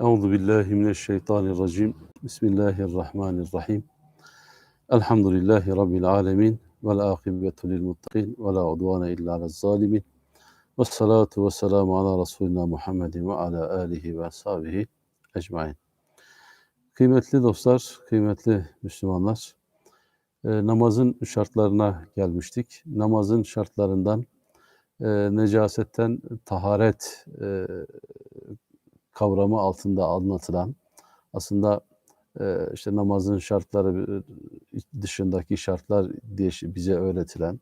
Euzu billahi mineşşeytanirracim. Bismillahirrahmanirrahim. Elhamdülillahi rabbil alamin vel akibetu lil muttaqin ve la udvane illa alel zalimin. Ves salatu vesselamu ala Resulina Muhammedin ve ala alihi ve ashabihi ecmaîn. Kıymetli dostlar, kıymetli Müslümanlar, e, namazın şartlarına gelmiştik. Namazın şartlarından e, necasetten taharet e, kavramı altında anlatılan aslında e, işte namazın şartları e, dışındaki şartlar diye bize öğretilen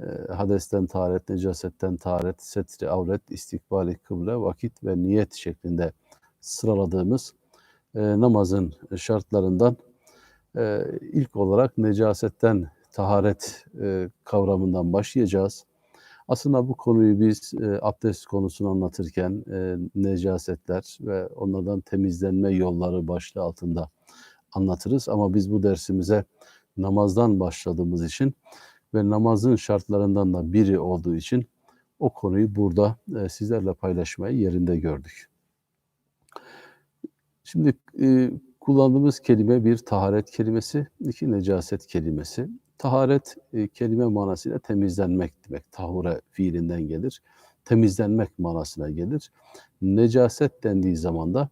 e, hadesten taharet, necasetten taharet, setri avret, istikbali kıble, vakit ve niyet şeklinde sıraladığımız e, namazın şartlarından ilk olarak necasetten taharet kavramından başlayacağız. Aslında bu konuyu biz e, abdest konusunu anlatırken e, necasetler ve onlardan temizlenme yolları başlığı altında anlatırız. Ama biz bu dersimize namazdan başladığımız için ve namazın şartlarından da biri olduğu için o konuyu burada e, sizlerle paylaşmayı yerinde gördük. Şimdi e, kullandığımız kelime bir taharet kelimesi, iki necaset kelimesi. Taharet e, kelime manasıyla temizlenmek demek. Tahure fiilinden gelir. Temizlenmek manasına gelir. Necaset dendiği zaman da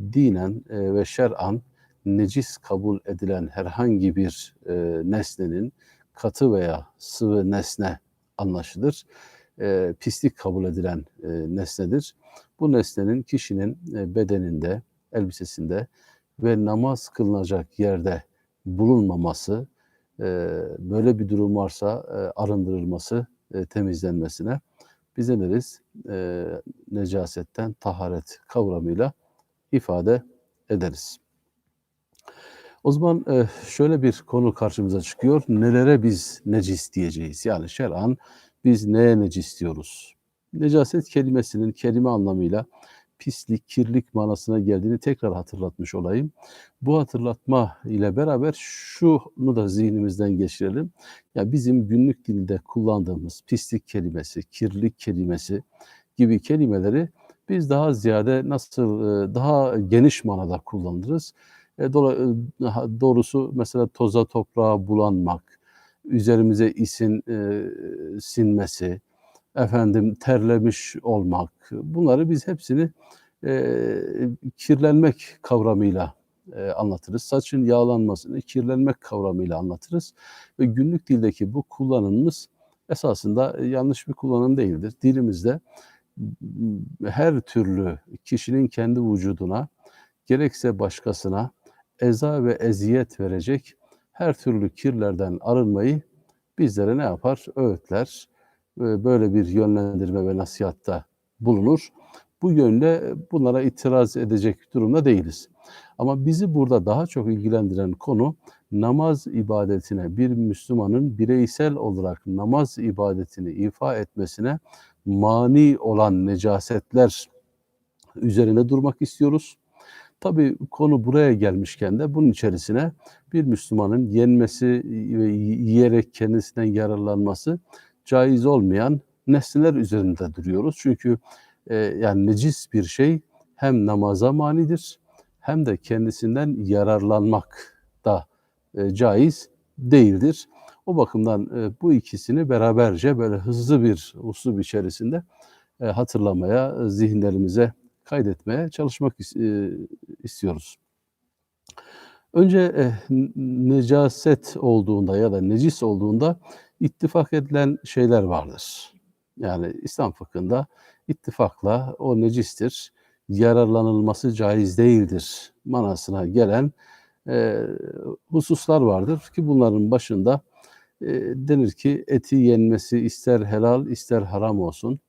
dinen e, ve şer'an necis kabul edilen herhangi bir e, nesnenin katı veya sıvı nesne anlaşılır. E, pislik kabul edilen nesnedir. Bu nesnenin kişinin bedeninde, elbisesinde ve namaz kılınacak yerde bulunmaması, böyle bir durum varsa arındırılması, temizlenmesine biz ne deriz? Necasetten taharet kavramıyla ifade ederiz. O zaman şöyle bir konu karşımıza çıkıyor. Nelere biz necis diyeceğiz? Yani şer'an biz neye necis diyoruz? Necaset kelimesinin kelime anlamıyla pislik, kirlik manasına geldiğini tekrar hatırlatmış olayım. Bu hatırlatma ile beraber şunu da zihnimizden geçirelim. Ya bizim günlük dilde kullandığımız pislik kelimesi, kirlik kelimesi gibi kelimeleri biz daha ziyade nasıl e, daha geniş manada kullanırız. E, e, doğrusu mesela toza toprağa bulanmak, üzerimize isin sinmesi, efendim terlemiş olmak bunları biz hepsini e, kirlenmek kavramıyla e, anlatırız. Saçın yağlanmasını kirlenmek kavramıyla anlatırız ve günlük dildeki bu kullanımımız esasında yanlış bir kullanım değildir. Dilimizde her türlü kişinin kendi vücuduna gerekse başkasına eza ve eziyet verecek her türlü kirlerden arınmayı bizlere ne yapar? Öğütler, böyle bir yönlendirme ve nasihatta bulunur. Bu yönde bunlara itiraz edecek durumda değiliz. Ama bizi burada daha çok ilgilendiren konu namaz ibadetine bir Müslümanın bireysel olarak namaz ibadetini ifa etmesine mani olan necasetler üzerine durmak istiyoruz. Tabi konu buraya gelmişken de bunun içerisine bir Müslümanın yenmesi ve yiyerek kendisinden yararlanması caiz olmayan nesneler üzerinde duruyoruz. Çünkü e, yani necis bir şey hem namaza manidir hem de kendisinden yararlanmak da e, caiz değildir. O bakımdan e, bu ikisini beraberce böyle hızlı bir usul içerisinde e, hatırlamaya, zihinlerimize kaydetmeye çalışmak e, istiyoruz. Önce e, necaset olduğunda ya da necis olduğunda ittifak edilen şeyler vardır. Yani İslam fıkhında ittifakla o necistir, yararlanılması caiz değildir manasına gelen e, hususlar vardır ki bunların başında e, denir ki eti yenmesi ister helal ister haram olsun,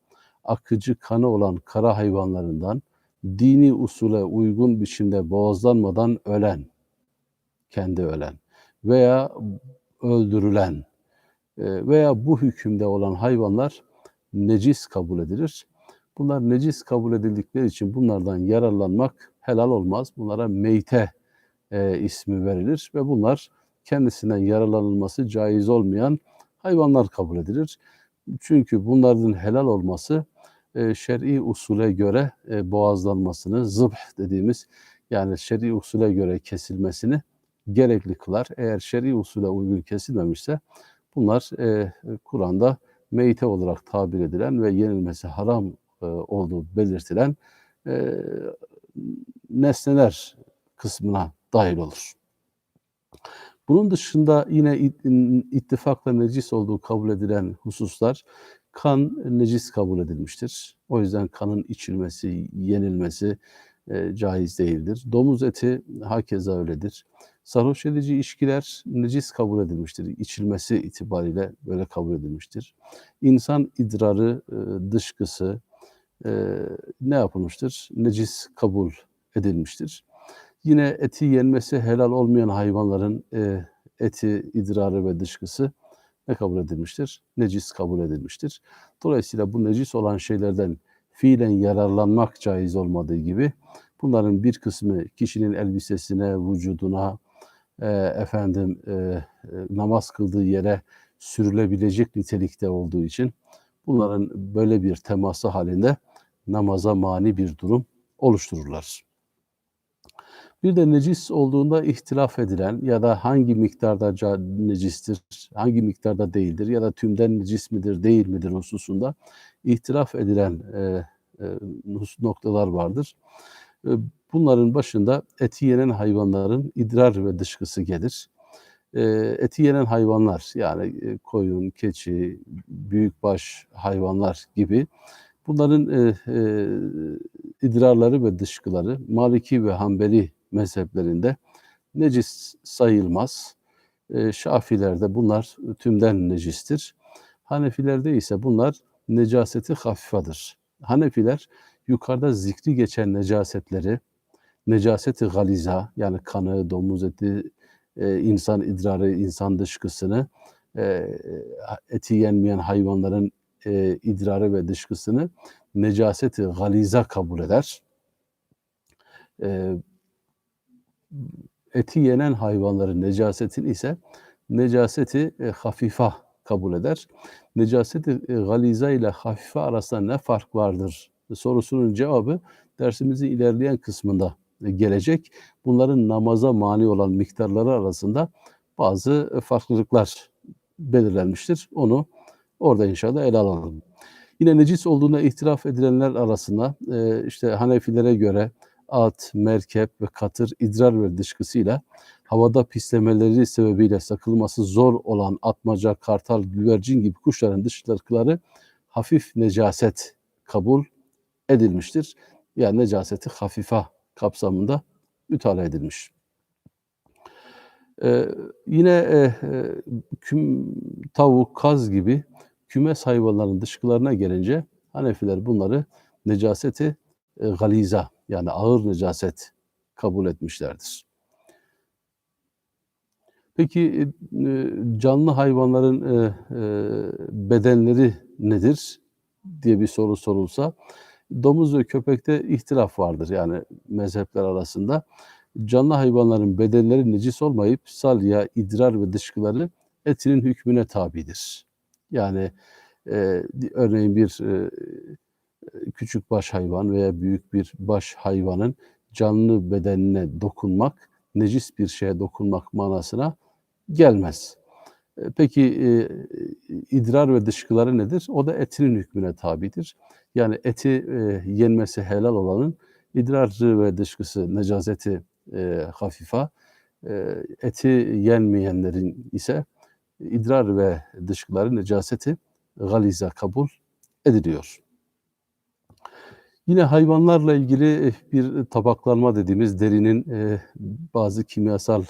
akıcı kanı olan kara hayvanlarından dini usule uygun biçimde boğazlanmadan ölen, kendi ölen veya öldürülen e, veya bu hükümde olan hayvanlar necis kabul edilir. Bunlar necis kabul edildikleri için bunlardan yararlanmak helal olmaz. Bunlara meyte e, ismi verilir ve bunlar kendisinden yararlanılması caiz olmayan hayvanlar kabul edilir. Çünkü bunların helal olması e, şer'i usule göre e, boğazlanmasını, zıbh dediğimiz yani şer'i usule göre kesilmesini gerekli kılar. Eğer şer'i usule uygun kesilmemişse bunlar e, Kur'an'da meyte olarak tabir edilen ve yenilmesi haram e, olduğu belirtilen e, nesneler kısmına dahil olur. Bunun dışında yine ittifakla necis olduğu kabul edilen hususlar kan necis kabul edilmiştir. O yüzden kanın içilmesi, yenilmesi e, caiz değildir. Domuz eti hakeza öyledir. Sarhoş edici içkiler necis kabul edilmiştir. İçilmesi itibariyle böyle kabul edilmiştir. İnsan idrarı, e, dışkısı e, ne yapılmıştır? Necis kabul edilmiştir. Yine eti yenmesi helal olmayan hayvanların e, eti, idrarı ve dışkısı ne kabul edilmiştir? Necis kabul edilmiştir. Dolayısıyla bu necis olan şeylerden fiilen yararlanmak caiz olmadığı gibi bunların bir kısmı kişinin elbisesine, vücuduna, e, efendim e, e, namaz kıldığı yere sürülebilecek nitelikte olduğu için bunların böyle bir teması halinde namaza mani bir durum oluştururlar. Bir de necis olduğunda ihtilaf edilen ya da hangi miktarda necistir, hangi miktarda değildir ya da tümden necis midir, değil midir hususunda ihtilaf edilen e, e, noktalar vardır. Bunların başında eti yenen hayvanların idrar ve dışkısı gelir. E, eti yenen hayvanlar yani e, koyun, keçi, büyükbaş hayvanlar gibi bunların e, e, idrarları ve dışkıları Maliki ve Hanbeli mezheplerinde necis sayılmaz. E, Şafilerde bunlar tümden necistir. Hanefilerde ise bunlar necaseti hafifadır. Hanefiler yukarıda zikri geçen necasetleri, necaseti galiza yani kanı, domuz eti, e, insan idrarı, insan dışkısını, e, eti yenmeyen hayvanların e, idrarı ve dışkısını necaseti galiza kabul eder. Eti yenen hayvanların necasetini ise necaseti hafifa kabul eder. Necaseti galiza ile hafife arasında ne fark vardır sorusunun cevabı dersimizin ilerleyen kısmında gelecek. Bunların namaza mani olan miktarları arasında bazı farklılıklar belirlenmiştir. Onu orada inşallah ele alalım. Yine necis olduğuna ihtilaf edilenler arasında e, işte Hanefilere göre at, merkep ve katır idrar ve dışkısıyla havada pislemeleri sebebiyle sakılması zor olan atmaca, kartal, güvercin gibi kuşların dışkıları hafif necaset kabul edilmiştir. Yani necaseti hafife kapsamında mütalaa edilmiş. Ee, yine e, e, küm, tavuk, kaz gibi kümes hayvanların dışkılarına gelince Hanefiler bunları necaseti e, galiza yani ağır necaset kabul etmişlerdir. Peki e, canlı hayvanların e, e, bedenleri nedir diye bir soru sorulsa domuz ve köpekte ihtilaf vardır yani mezhepler arasında. Canlı hayvanların bedenleri necis olmayıp salya, idrar ve dışkıları etinin hükmüne tabidir. Yani e, örneğin bir e, küçük baş hayvan veya büyük bir baş hayvanın canlı bedenine dokunmak, necis bir şeye dokunmak manasına gelmez. E, peki e, idrar ve dışkıları nedir? O da etinin hükmüne tabidir. Yani eti e, yenmesi helal olanın idrarı ve dışkısı necazeti e, hafifa, e, eti yenmeyenlerin ise idrar ve dışkıları necaseti galiza kabul ediliyor. Yine hayvanlarla ilgili eh, bir tabaklanma dediğimiz derinin e, bazı kimyasal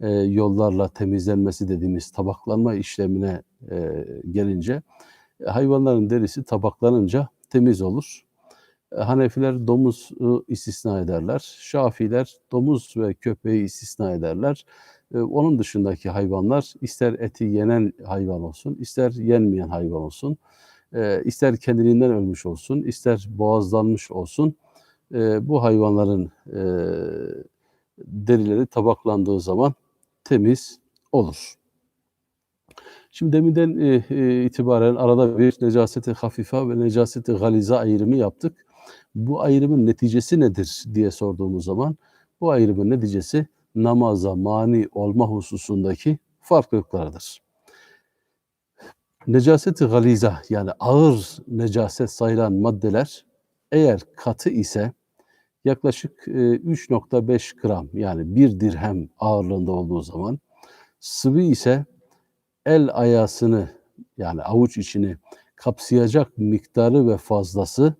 e, yollarla temizlenmesi dediğimiz tabaklanma işlemine e, gelince hayvanların derisi tabaklanınca temiz olur. Hanefiler domuzu istisna ederler. Şafiler domuz ve köpeği istisna ederler. Onun dışındaki hayvanlar ister eti yenen hayvan olsun, ister yenmeyen hayvan olsun e, ister kendiliğinden ölmüş olsun, ister boğazlanmış olsun e, bu hayvanların e, derileri tabaklandığı zaman temiz olur. Şimdi deminden e, e, itibaren arada bir necaseti hafife ve necaseti galize ayrımı yaptık. Bu ayrımın neticesi nedir diye sorduğumuz zaman bu ayrımın neticesi namaza mani olma hususundaki farklılıklardır. Necaseti galiza yani ağır necaset sayılan maddeler eğer katı ise yaklaşık e, 3.5 gram yani bir dirhem ağırlığında olduğu zaman sıvı ise el ayasını yani avuç içini kapsayacak miktarı ve fazlası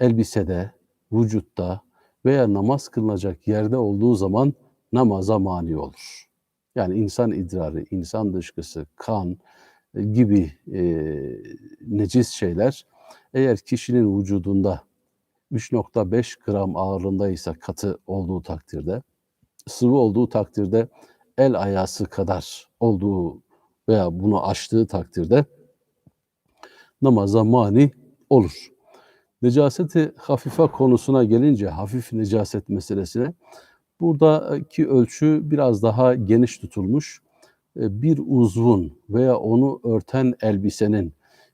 elbisede, vücutta veya namaz kılınacak yerde olduğu zaman namaza mani olur. Yani insan idrarı, insan dışkısı, kan e, gibi e, necis şeyler eğer kişinin vücudunda 3.5 gram ağırlığındaysa katı olduğu takdirde, sıvı olduğu takdirde el ayası kadar olduğu veya bunu aştığı takdirde namaza mani olur. Necaseti hafife konusuna gelince, hafif necaset meselesine, buradaki ölçü biraz daha geniş tutulmuş. E, bir uzvun veya onu örten elbisenin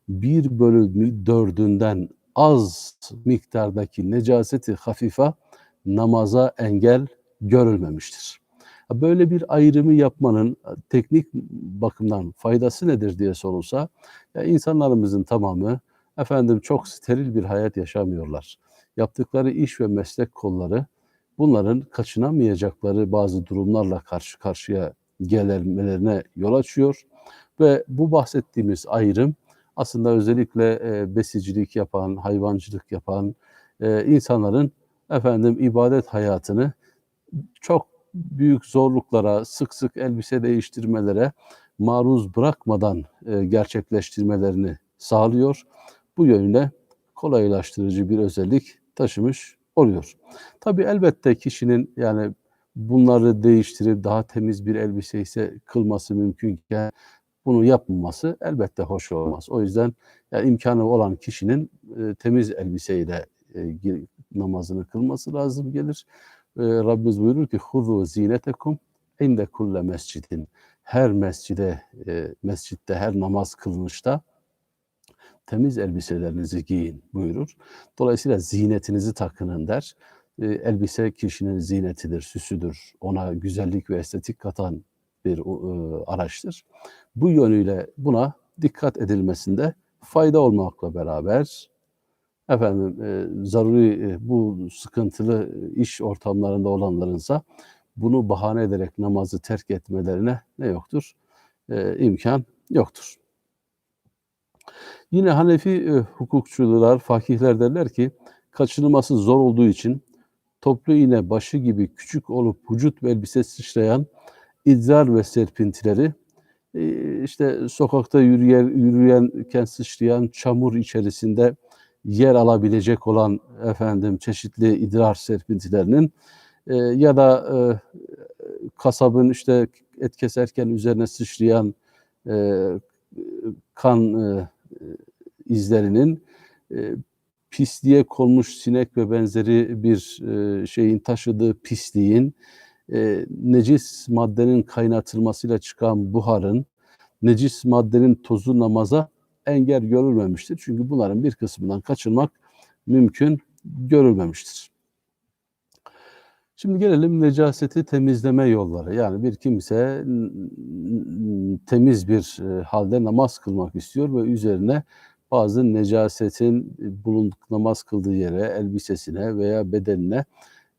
bir bölü dördünden az miktardaki necaseti hafife namaza engel görülmemiştir. Böyle bir ayrımı yapmanın teknik bakımdan faydası nedir diye sorulsa, ya insanlarımızın tamamı efendim çok steril bir hayat yaşamıyorlar. Yaptıkları iş ve meslek kolları bunların kaçınamayacakları bazı durumlarla karşı karşıya gelmelerine yol açıyor ve bu bahsettiğimiz ayrım aslında özellikle e, besicilik yapan, hayvancılık yapan e, insanların efendim ibadet hayatını çok büyük zorluklara, sık sık elbise değiştirmelere maruz bırakmadan e, gerçekleştirmelerini sağlıyor. Bu yönüyle kolaylaştırıcı bir özellik taşımış oluyor. Tabii elbette kişinin yani bunları değiştirip daha temiz bir elbise ise kılması mümkünken bunu yapmaması elbette hoş olmaz. O yüzden yani imkanı olan kişinin e, temiz elbiseyle e, namazını kılması lazım gelir. E, Rabbimiz buyurur ki huzu zinetekum inde kulle mescidin. Her mescide, e, mescitte her namaz kılınışta temiz elbiselerinizi giyin buyurur. Dolayısıyla zinetinizi takının der. E, elbise kişinin zinetidir, süsüdür. Ona güzellik ve estetik katan bir e, araçtır. Bu yönüyle buna dikkat edilmesinde fayda olmakla beraber efendim e, zaruri e, bu sıkıntılı iş ortamlarında olanlarınsa bunu bahane ederek namazı terk etmelerine ne yoktur? E, imkan yoktur. Yine Hanefi e, hukukçular, fakihler derler ki kaçınılması zor olduğu için toplu iğne başı gibi küçük olup vücut ve elbise sıçrayan idrar ve serpintileri e, işte sokakta yürüyen, yürüyenken sıçrayan çamur içerisinde yer alabilecek olan efendim çeşitli idrar serpintilerinin e, ya da e, kasabın işte et keserken üzerine sıçrayan e, kan e, izlerinin e, pisliğe konmuş sinek ve benzeri bir e, şeyin taşıdığı pisliğin e, necis maddenin kaynatılmasıyla çıkan buharın necis maddenin tozu namaza engel görülmemiştir. Çünkü bunların bir kısmından kaçınmak mümkün görülmemiştir. Şimdi gelelim necaseti temizleme yolları. Yani bir kimse temiz bir e, halde namaz kılmak istiyor ve üzerine bazı necasetin bulunduk namaz kıldığı yere, elbisesine veya bedenine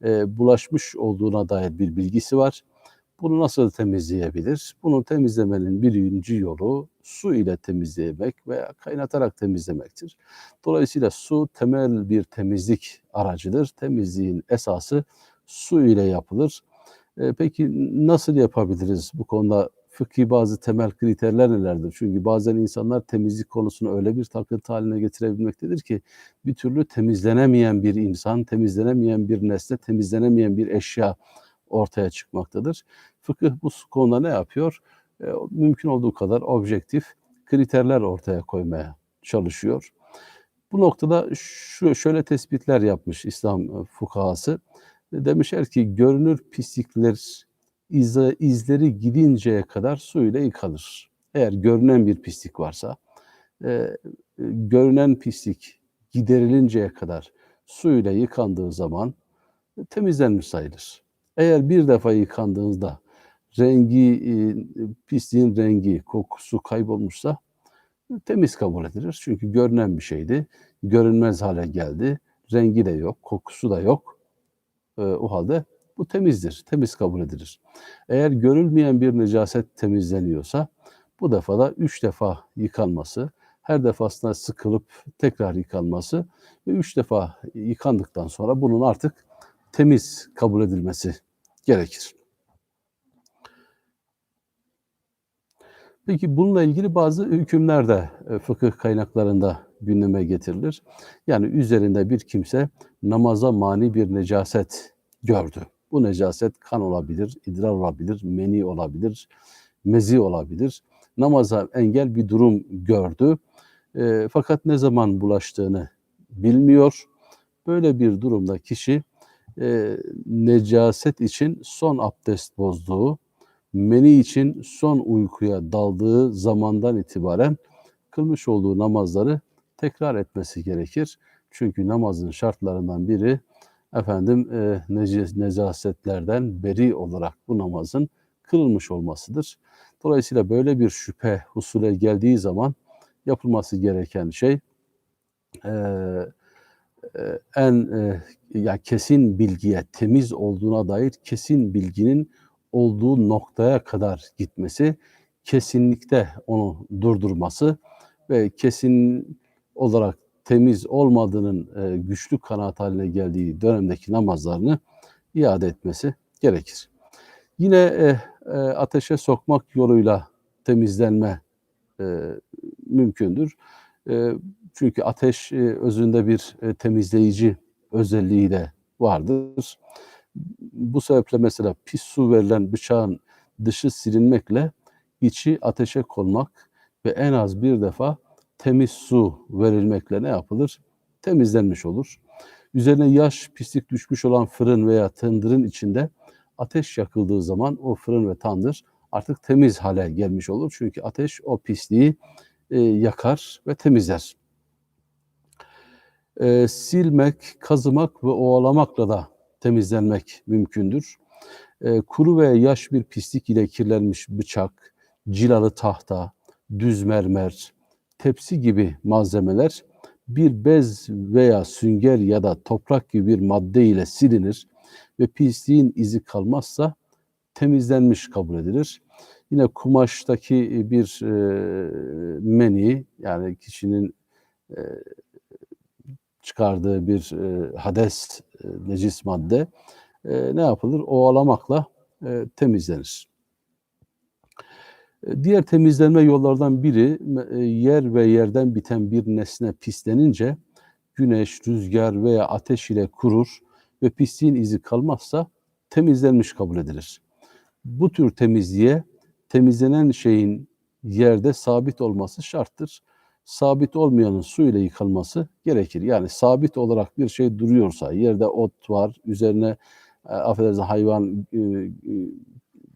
e, bulaşmış olduğuna dair bir bilgisi var. Bunu nasıl temizleyebilir? Bunu temizlemenin birinci yolu su ile temizlemek veya kaynatarak temizlemektir. Dolayısıyla su temel bir temizlik aracıdır. Temizliğin esası su ile yapılır. E, peki nasıl yapabiliriz bu konuda? Fıkhi bazı temel kriterler nelerdir? Çünkü bazen insanlar temizlik konusunu öyle bir takıntı haline getirebilmektedir ki bir türlü temizlenemeyen bir insan, temizlenemeyen bir nesne, temizlenemeyen bir eşya ortaya çıkmaktadır. Fıkıh bu konuda ne yapıyor? E, mümkün olduğu kadar objektif kriterler ortaya koymaya çalışıyor. Bu noktada şu şöyle tespitler yapmış İslam e, fukahası. Demişler ki görünür pislikler izleri gidinceye kadar su ile yıkanır. Eğer görünen bir pislik varsa, eee, görünen pislik giderilinceye kadar suyla yıkandığı zaman temizlenmiş sayılır. Eğer bir defa yıkandığınızda rengi, eee, pisliğin rengi, kokusu kaybolmuşsa temiz kabul edilir. Çünkü görünen bir şeydi. Görünmez hale geldi. Rengi de yok, kokusu da yok. Eee, o halde bu temizdir, temiz kabul edilir. Eğer görülmeyen bir necaset temizleniyorsa bu defa da 3 defa yıkanması, her defasında sıkılıp tekrar yıkanması ve 3 defa yıkandıktan sonra bunun artık temiz kabul edilmesi gerekir. Peki bununla ilgili bazı hükümler de eee, fıkıh kaynaklarında gündeme getirilir. Yani üzerinde bir kimse namaza mani bir necaset gördü. Bu necaset kan olabilir, idrar olabilir, meni olabilir, mezi olabilir. Namaza engel bir durum gördü. Eee, fakat ne zaman bulaştığını bilmiyor. Böyle bir durumda kişi eee, necaset için son abdest bozduğu, meni için son uykuya daldığı zamandan itibaren kılmış olduğu namazları tekrar etmesi gerekir. Çünkü namazın şartlarından biri efendim necis- necasetlerden beri olarak bu namazın kılınmış olmasıdır. Dolayısıyla böyle bir şüphe husule geldiği zaman yapılması gereken şey eee, en eee, ya kesin bilgiye, temiz olduğuna dair kesin bilginin olduğu noktaya kadar gitmesi, kesinlikte onu durdurması ve kesin olarak temiz olmadığının eee, güçlü kanaat haline geldiği dönemdeki namazlarını iade etmesi gerekir. Yine eee, ateşe sokmak yoluyla temizlenme mümkündür. Çünkü ateş eee, özünde bir eee, temizleyici özelliği de vardır. Bu sebeple mesela pis su verilen bıçağın dışı silinmekle içi ateşe konmak ve en az bir defa temiz su verilmekle ne yapılır? Temizlenmiş olur. Üzerine yaş, pislik düşmüş olan fırın veya tandırın içinde ateş yakıldığı zaman o fırın ve tandır artık temiz hale gelmiş olur. Çünkü ateş o pisliği eee, yakar ve temizler. Eee, silmek, kazımak ve ovalamakla da temizlenmek mümkündür. Eee, kuru veya yaş bir pislik ile kirlenmiş bıçak, cilalı tahta, düz mermer, tepsi gibi malzemeler bir bez veya sünger ya da toprak gibi bir madde ile silinir ve pisliğin izi kalmazsa temizlenmiş kabul edilir. Yine kumaştaki bir eee, meni yani kişinin eee, çıkardığı bir eee, hades, eee, necis madde eee, ne yapılır? Ovalamakla eee, temizlenir. Eee, Diğer temizlenme yollardan biri eee, yer ve yerden biten bir nesne pislenince güneş, rüzgar veya ateş ile kurur ve pisliğin izi kalmazsa temizlenmiş kabul edilir. Bu tür temizliğe temizlenen şeyin yerde sabit olması şarttır. Sabit olmayanın su ile yıkanması gerekir. Yani sabit olarak bir şey duruyorsa, yerde ot var, üzerine e, affedersiniz hayvan e, e,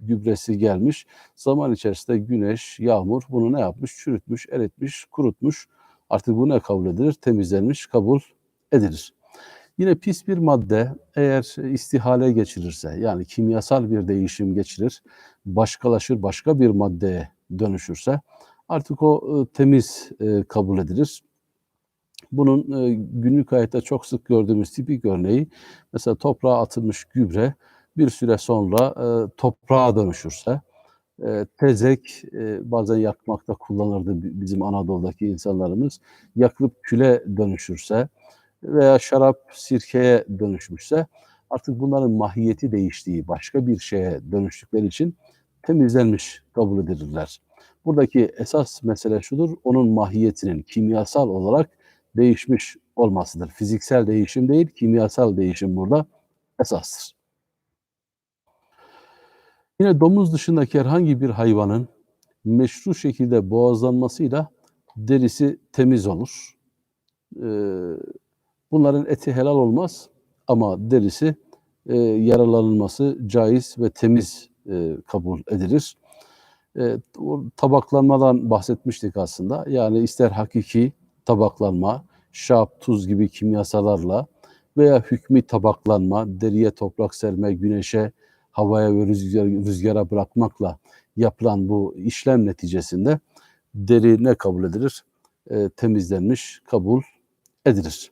gübresi gelmiş. Zaman içerisinde güneş, yağmur bunu ne yapmış? Çürütmüş, eritmiş, kurutmuş. Artık bu ne kabul edilir? Temizlenmiş kabul edilir. Yine pis bir madde eğer istihale geçirirse yani kimyasal bir değişim geçirir, başkalaşır, başka bir maddeye dönüşürse artık o temiz kabul edilir. Bunun günlük hayatta çok sık gördüğümüz tipik örneği mesela toprağa atılmış gübre bir süre sonra toprağa dönüşürse, tezek bazen yakmakta kullanırdı bi- bizim Anadolu'daki insanlarımız, yakılıp küle dönüşürse veya şarap sirkeye dönüşmüşse artık bunların mahiyeti değiştiği, başka bir şeye dönüştükleri için temizlenmiş kabul edilirler. Buradaki esas mesele şudur, onun mahiyetinin kimyasal olarak değişmiş olmasıdır. Fiziksel değişim değil, kimyasal değişim burada esastır. Yine domuz dışındaki herhangi bir hayvanın meşru şekilde boğazlanmasıyla derisi temiz olur. Ee, bunların eti helal olmaz ama derisi e, yaralanılması caiz ve temiz e, kabul edilir. E, o tabaklanmadan bahsetmiştik aslında. Yani ister hakiki tabaklanma, şap, tuz gibi kimyasalarla veya hükmü tabaklanma, deriye toprak serme, güneşe, havaya ve rüzgar, rüzgara bırakmakla yapılan bu işlem neticesinde deri ne kabul edilir? E, temizlenmiş kabul edilir.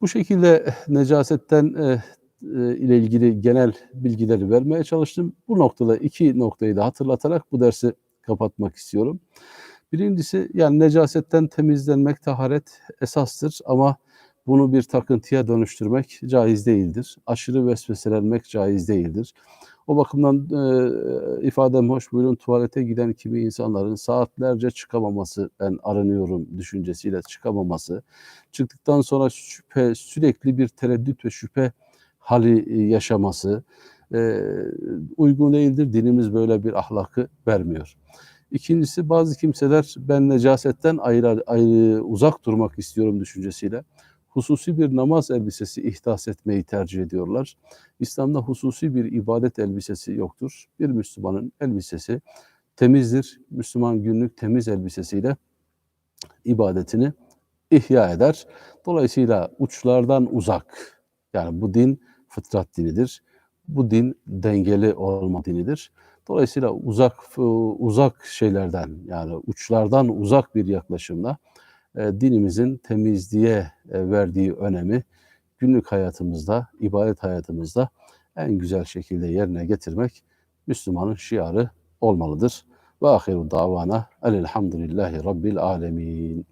Bu şekilde necasetten e, ile ilgili genel bilgileri vermeye çalıştım. Bu noktada iki noktayı da hatırlatarak bu dersi kapatmak istiyorum. Birincisi yani necasetten temizlenmek taharet esastır ama bunu bir takıntıya dönüştürmek caiz değildir. Aşırı vesveselenmek caiz değildir. O bakımdan e, ifadem hoş buyurun tuvalete giden kimi insanların saatlerce çıkamaması, ben aranıyorum düşüncesiyle çıkamaması, çıktıktan sonra şüphe, sürekli bir tereddüt ve şüphe hali yaşaması e, uygun değildir. Dinimiz böyle bir ahlakı vermiyor. İkincisi bazı kimseler ben necasetten ayrı, ayrı uzak durmak istiyorum düşüncesiyle hususi bir namaz elbisesi ihdas etmeyi tercih ediyorlar. İslam'da hususi bir ibadet elbisesi yoktur. Bir Müslümanın elbisesi temizdir. Müslüman günlük temiz elbisesiyle ibadetini ihya eder. Dolayısıyla uçlardan uzak, yani bu din fıtrat dinidir. Bu din dengeli olma dinidir. Dolayısıyla uzak uzak şeylerden yani uçlardan uzak bir yaklaşımla e, dinimizin temizliğe e, verdiği önemi günlük hayatımızda, ibadet hayatımızda en güzel şekilde yerine getirmek Müslümanın şiarı olmalıdır. Ve ahiru davana elhamdülillahi rabbil alemin.